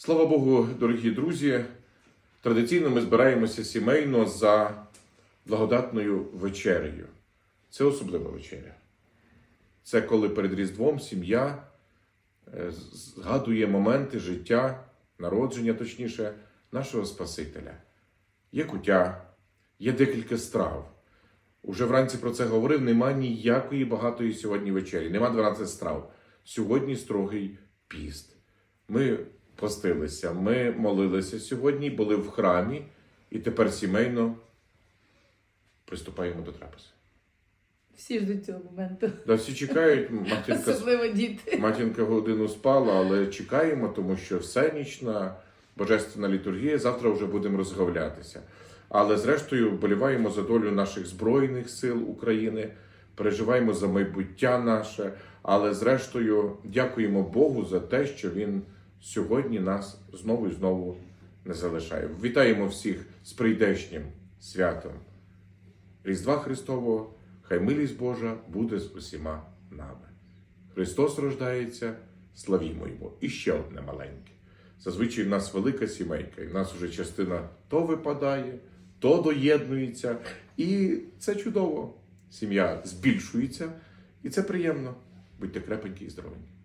Слава Богу, дорогі друзі! Традиційно ми збираємося сімейно за благодатною вечерею. Це особлива вечеря. Це коли перед Різдвом сім'я е, згадує моменти життя, народження, точніше, нашого Спасителя. Є куття, є декілька страв. Уже вранці про це говорив. Нема ніякої багатої сьогодні вечері, нема 12 страв. Сьогодні строгий піст. Ми постилися, ми молилися сьогодні, були в храмі, і тепер сімейно приступаємо до трапези. Всі ждуть цього моменту. Да, всі чекають, матінка, Особливо діти. матінка годину спала, але чекаємо, тому що всенічна божественна літургія. Завтра вже будемо розговлятися. Але зрештою вболіваємо за долю наших Збройних сил України, переживаємо за майбуття наше, але зрештою дякуємо Богу за те, що Він сьогодні нас знову і знову не залишає. Вітаємо всіх з прийдешнім святом Різдва Христового. Хай милість Божа буде з усіма нами. Христос рождається, славімо Його. І ще одне маленьке. Зазвичай в нас велика сімейка, і в нас вже частина то випадає, то доєднується. І це чудово. Сім'я збільшується, і це приємно. Будьте крепенькі і здоровенькі.